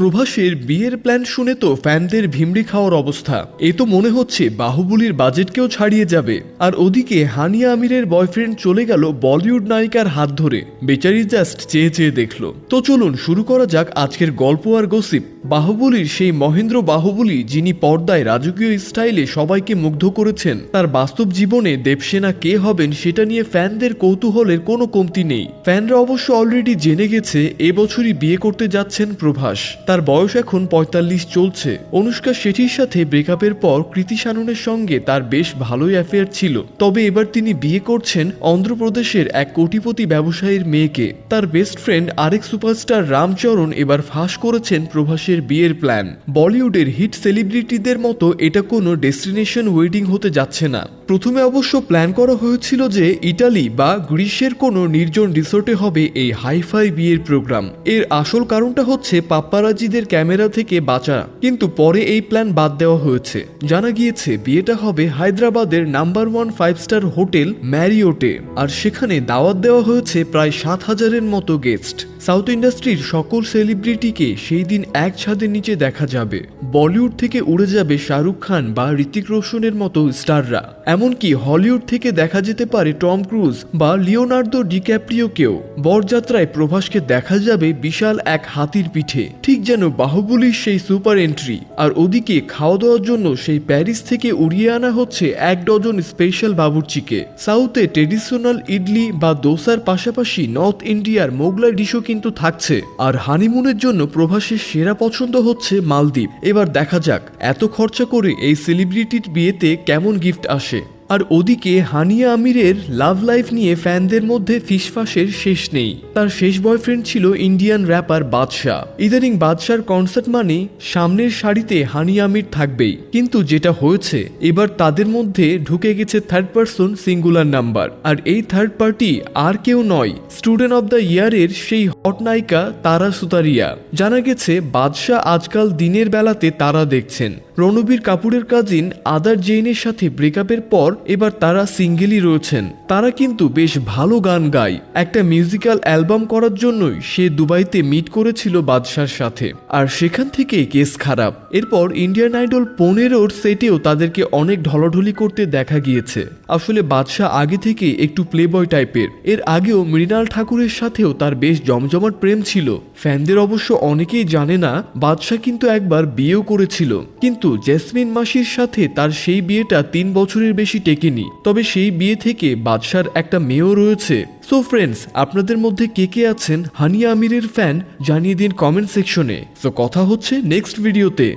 প্রভাসের বিয়ের প্ল্যান শুনে তো ফ্যানদের ভিমড়ি খাওয়ার অবস্থা। এ তো মনে হচ্ছে বাহুবলীর বাজেটকেও ছাড়িয়ে যাবে। আর ওদিকে হানিয়া আমিরের বয়ফ্রেন্ড চলে গেল বলিউড নায়িকার হাত ধরে। বেচারি জাস্ট চেয়ে চেয়ে দেখল। তো চলুন শুরু করা যাক আজকের গল্প আর গসিপ। বাহুবলীর সেই মহেন্দ্র বাহুবলী যিনি পর্দায় রাজকীয় স্টাইলে সবাইকে মুগ্ধ করেছেন, তার বাস্তব জীবনে দেবসেনা কে হবেন সেটা নিয়ে ফ্যানদের কৌতূহলের কোনো কমতি নেই। ফ্যানরা অবশ্য অলরেডি জেনে গেছে এবছরই বিয়ে করতে যাচ্ছেন প্রভাস। তার বয়স এখন পঁয়তাল্লিশ চলছে। অনুষ্কা শেঠির সাথে ব্রেকআপের পর কৃতি শাননের সঙ্গে তার বেশ ভালোই অ্যাফেয়ার ছিল। তবে এবার তিনি বিয়ে করছেন অন্ধ্রপ্রদেশের এক কোটিপতি ব্যবসায়ীর মেয়েকে। তার বেস্ট ফ্রেন্ড আরেক সুপারস্টার রামচরণ এবার ফাঁস করেছেন প্রভাসের বিয়ের প্ল্যান বলিউডের হিট সেলিব্রিটিদের মতো এটা কোনো ডেস্টিনেশন ওয়েডিং হতে যাচ্ছে না। প্রথমে অবশ্য প্ল্যান করা হয়েছিল যে ইটালি বা গ্রিসের কোনো নির্জন রিসোর্টে হবে এই হাইফাই বিয়ের প্রোগ্রাম। এর আসল কারণটা হচ্ছে পাপ্পারাজিদের ক্যামেরা থেকে বাঁচা, কিন্তু পরে এই প্ল্যান বাদ দেওয়া হয়েছে। জানা গিয়েছে, বিয়েটা হবে হায়দ্রাবাদের number one five star hotel ম্যারিওটে, আর সেখানে দাওয়াত দেওয়া হয়েছে প্রায় সাত হাজারের মতো গেস্ট। সাউথ ইন্ডাস্ট্রির সকল সেলিব্রিটিকে সেই দিন এক ছাদের নিচে দেখা যাবে। বলিউড থেকে উড়ে যাবে শাহরুখ খান বা ঋতিক রোশনের মতো স্টাররা। এমনকি হলিউড থেকে দেখা যেতে পারে টম ক্রুজ বা লিওনার্দো ডিক্যাপ্রিওকেও বরযাত্রায় প্রভাসকে দেখা যাবে বিশাল এক হাতির পিঠে। ঠিক যেন বাহুবলীর সেই সুপার এন্ট্রি। আর ওদিকে খাওয়া দাওয়ার জন্য সেই প্যারিস থেকে উড়িয়ে আনা হচ্ছে এক ডজন স্পেশাল বাবুর্চিকে। সাউথে ট্রেডিশনাল ইডলি বা দোসার পাশাপাশি নর্থ ইন্ডিয়ার মোগলাই ডিশও কিন্তু থাকছে। আর হানিমুনের জন্য প্রভাসের সেরা পছন্দ হচ্ছে মালদ্বীপ। এবার দেখা যাক, এত খরচা করে এই সেলিব্রিটির বিয়েতে কেমন গিফট আসে। আর ওদিকে হানিয়া আমিরের লাভ লাইফ নিয়ে ফ্যানদের মধ্যে ফিসফাসের শেষ নেই। তার শেষ বয়ফ্রেন্ড ছিল ইন্ডিয়ান র্যাপার বাদশাহ। ইদানিং বাদশার কনসার্ট মানে সামনের সারিতে হানিয়া আমির থাকবেই। কিন্তু যেটা হয়েছে, এবার তাদের মধ্যে ঢুকে গেছে থার্ড পার্সন সিঙ্গুলার নাম্বার আর এই থার্ড পার্টি আর কেউ নয় স্টুডেন্ট অব দ্য ইয়ারের সেই হট নায়িকা তারা সুতারিয়া। জানা গেছে, বাদশাহ আজকাল দিনের বেলাতে তারা দেখছেন। রণবীর কাপুরের কাজিন আদার জেইনের সাথে ব্রেকআপের পর এবার তারা সিঙ্গেলই রয়েছেন। তারা কিন্তু বেশ ভালো গান গায়। একটা মিউজিক্যাল অ্যালবাম করার জন্যই সে দুবাইতে মিট করেছিল বাদশার সাথে। আর সেখান থেকে কেস খারাপ। এরপর ইন্ডিয়ান আইডল পনেরোর সেটেও তাদেরকে অনেক ঢলাঢলি করতে দেখা গিয়েছে। আসলে বাদশাহ আগে থেকে একটু প্লেবয় টাইপের এর আগেও মৃণাল ঠাকুরের সাথেও তার বেশ জমজমাট প্রেম ছিল। ফ্যানদের অবশ্য অনেকেই জানে না, বাদশাহ কিন্তু একবার বিয়েও করেছিল। কিন্তু জেসমিন মাসির সাথে তার সেই বিয়েটা তিন বছরের বেশি টেকেনি। তবে সেই বিয়ে থেকে বাদশার একটা মেয়েও রয়েছে। সো ফ্রেন্ডস আপনাদের মধ্যে কে কে আছেন হানিয়া আমিরের ফ্যান জানিয়ে দিন কমেন্ট সেকশনে সো কথা হচ্ছে নেক্সট ভিডিওতে